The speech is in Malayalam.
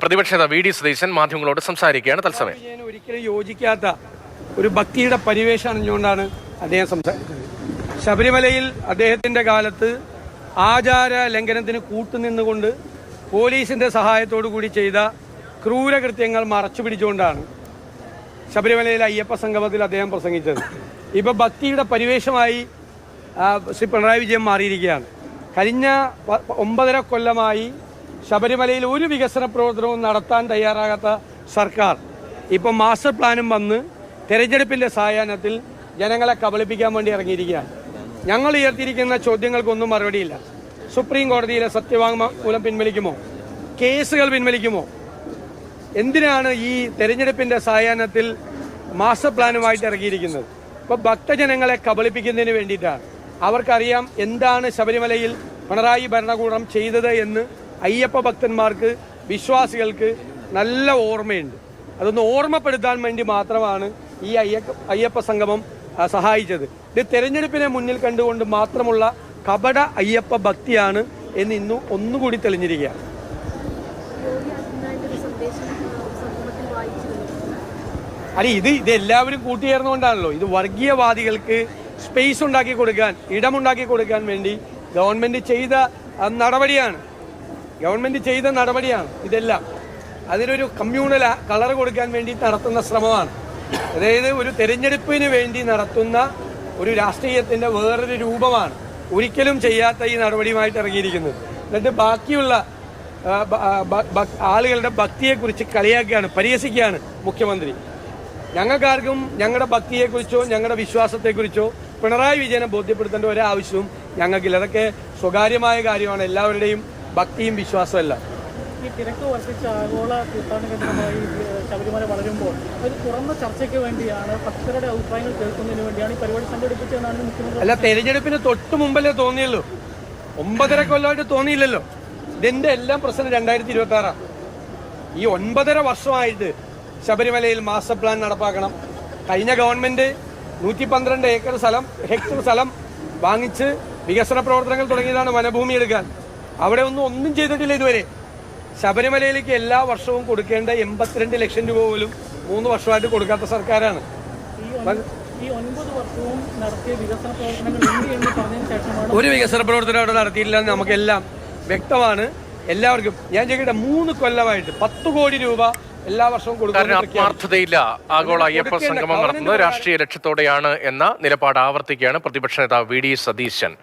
പ്രതിപക്ഷ നേതാവ് വി ഡി സതീശൻ മാധ്യമങ്ങളോട് സംസാരിക്കുകയാണ് തത്സമയം. ഒരിക്കലും യോജിക്കാത്ത ഒരു ഭക്തിയുടെ പരിവേഷം അണിഞ്ഞുകൊണ്ടാണ് അദ്ദേഹം സംസാരിച്ചത് ശബരിമലയിൽ അദ്ദേഹത്തിന്റെ കാലത്ത് ആചാര ലംഘനത്തിന് കൂട്ടുനിന്നുകൊണ്ട് പോലീസിന്റെ സഹായത്തോടു കൂടി ചെയ്ത ക്രൂരകൃത്യങ്ങൾ മറച്ചു പിടിച്ചുകൊണ്ടാണ് ശബരിമലയിലെ അയ്യപ്പ സംഗമത്തിൽ അദ്ദേഹം പ്രസംഗിച്ചത്. ഇപ്പൊ ഭക്തിയുടെ പരിവേഷമായി ശ്രീ പിണറായി വിജയൻ മാറിയിരിക്കുകയാണ്. കഴിഞ്ഞ ഒമ്പതര കൊല്ലമായി ശബരിമലയിൽ ഒരു വികസന പ്രവർത്തനവും നടത്താൻ തയ്യാറാകാത്ത സർക്കാർ. ഇപ്പം മാസ്റ്റർ പ്ലാനും വന്ന് തെരഞ്ഞെടുപ്പിന്റെ സായാഹ്നത്തിൽ ജനങ്ങളെ കബളിപ്പിക്കാൻ വേണ്ടി ഇറങ്ങിയിരിക്കുകയാണ്. ഞങ്ങൾ ഉയർത്തിയിരിക്കുന്ന ചോദ്യങ്ങൾക്കൊന്നും മറുപടിയില്ല. സുപ്രീം കോടതിയിലെ സത്യവാങ്മൂലം പിൻവലിക്കുമോ? കേസുകൾ പിൻവലിക്കുമോ? എന്തിനാണ് ഈ തെരഞ്ഞെടുപ്പിന്റെ സായാഹ്നത്തിൽ മാസ്റ്റർ പ്ലാനുമായിട്ട് ഇറങ്ങിയിരിക്കുന്നത്? ഇപ്പൊ ഭക്തജനങ്ങളെ കബളിപ്പിക്കുന്നതിന് വേണ്ടിയിട്ടാണ്. അവർക്കറിയാം എന്താണ് ശബരിമലയിൽ പിണറായി ഭരണകൂടം ചെയ്തത് എന്ന് അയ്യപ്പ ഭക്തന്മാർക്ക് വിശ്വാസികൾക്ക് നല്ല ഓർമ്മയുണ്ട്. അതൊന്ന് ഓർമ്മപ്പെടുത്താൻ വേണ്ടി മാത്രമാണ് ഈ അയ്യപ്പ അയ്യപ്പ സംഗമം സഹായിച്ചത്. ഇത് തെരഞ്ഞെടുപ്പിനെ മുന്നിൽ കണ്ടുകൊണ്ട് മാത്രമുള്ള കപട അയ്യപ്പ ഭക്തിയാണ് എന്ന് ഇന്നും ഒന്നുകൂടി തെളിഞ്ഞിരിക്കുകയാണ്. അല്ല ഇത് ഇത് എല്ലാവരും കൂട്ടിയേർന്നുകൊണ്ടാണല്ലോ ഇത് വർഗീയവാദികൾക്ക് സ്പേസ് ഉണ്ടാക്കി കൊടുക്കാൻ ഇടമുണ്ടാക്കി കൊടുക്കാൻ വേണ്ടി ഗവൺമെന്റ് ചെയ്ത നടപടിയാണ്. ഗവൺമെന്റ് ചെയ്ത നടപടിയാണ് ഇതെല്ലാം. അതിനൊരു കമ്മ്യൂണൽ കളർ കൊടുക്കാൻ വേണ്ടി നടത്തുന്ന ശ്രമമാണ്. അതായത് ഒരു തെരഞ്ഞെടുപ്പിന് വേണ്ടി നടത്തുന്ന ഒരു രാഷ്ട്രീയത്തിന്റെ വേറൊരു രൂപമാണ് ഒരിക്കലും ചെയ്യാത്ത ഈ നടപടിയുമായിട്ട് ഇറങ്ങിയിരിക്കുന്നത്. എന്നിട്ട് ബാക്കിയുള്ള ആളുകളുടെ ഭക്തിയെക്കുറിച്ച് കളിയാക്കുകയാണ് പരിഹസിക്കുകയാണ് മുഖ്യമന്ത്രി. ഞങ്ങൾക്കാർക്കും ഞങ്ങളുടെ ഭക്തിയെക്കുറിച്ചോ ഞങ്ങളുടെ വിശ്വാസത്തെക്കുറിച്ചോ പിണറായി വിജയനെ ബോധ്യപ്പെടുത്തേണ്ട ഒരാവശ്യവും ഞങ്ങൾക്കില്ല. അതൊക്കെ സ്വകാര്യമായ കാര്യമാണ്. എല്ലാവരുടെയും ഭക്തിയും വിശ്വാസവും എല്ലാം ഈ തിരക്ക് വർദ്ധിച്ച ആഗോള തീർത്ഥാടന കേന്ദ്രമായി ശബരിമല വളരുമ്പോൾ ഒരു തുറന്ന ചർച്ചയ്ക്ക് വേണ്ടിയാണ് ഭക്തരുടെ അഭിപ്രായങ്ങൾ കേൾക്കുന്നതിന് വേണ്ടിയാണ് ഈ പരിപാടി സംഘടിപ്പിച്ചതെന്നാണ് മുഖ്യമന്ത്രി അല്ല തെരഞ്ഞെടുപ്പിന് തൊട്ട് മുമ്പല്ലേ തോന്നിയല്ലോ ഒമ്പതര കൊല്ലമായിട്ട് തോന്നിയില്ലല്ലോ. ഇതിന്റെ എല്ലാം പ്രശ്നം രണ്ടായിരത്തി ഇരുപത്തി ആറാ ഈ ഒൻപതര വർഷമായിട്ട് ശബരിമലയിൽ മാസ്റ്റർ പ്ലാൻ നടപ്പാക്കണം. കഴിഞ്ഞ ഗവൺമെന്റ് നൂറ്റി പന്ത്രണ്ട് ഏക്കർ സ്ഥലം ഹെക്ടർ സ്ഥലം വാങ്ങിച്ച് വികസന പ്രവർത്തനങ്ങൾ തുടങ്ങിയതാണ് വനഭൂമി എടുക്കാൻ. അവിടെ ഒന്നും ഒന്നും ചെയ്തിട്ടില്ല ഇതുവരെ. ശബരിമലയിലേക്ക് എല്ലാ വർഷവും കൊടുക്കേണ്ട എൺപത്തിരണ്ട് ലക്ഷം രൂപ പോലും മൂന്ന് വർഷമായിട്ട് കൊടുക്കാത്ത സർക്കാരാണ്. ഈ ഈ ഒൻപത് വർഷവും നടത്തിയ വികസന പ്രവർത്തനങ്ങൾ എന്ത് പറഞ്ഞതിന് ശേഷമാണ് ഒരു വികസന പ്രവർത്തനം അവിടെ നടത്തിയില്ല എന്ന് നമുക്കെല്ലാം വ്യക്തമാണ്. എല്ലാവർക്കും ഞാൻ ചോദിക്കട്ടെ മൂന്ന് കൊല്ലമായിട്ട് പത്ത് കോടി രൂപ എല്ലാ വർഷവും ആത്മാർത്ഥതയില്ല ആഗോള അയ്യപ്പ സംഗമം നടത്തുന്നത് രാഷ്ട്രീയ ലക്ഷ്യത്തോടെയാണ് എന്ന നിലപാട് ആവർത്തിക്കുകയാണ് പ്രതിപക്ഷ നേതാവ് വി ഡി സതീശൻ.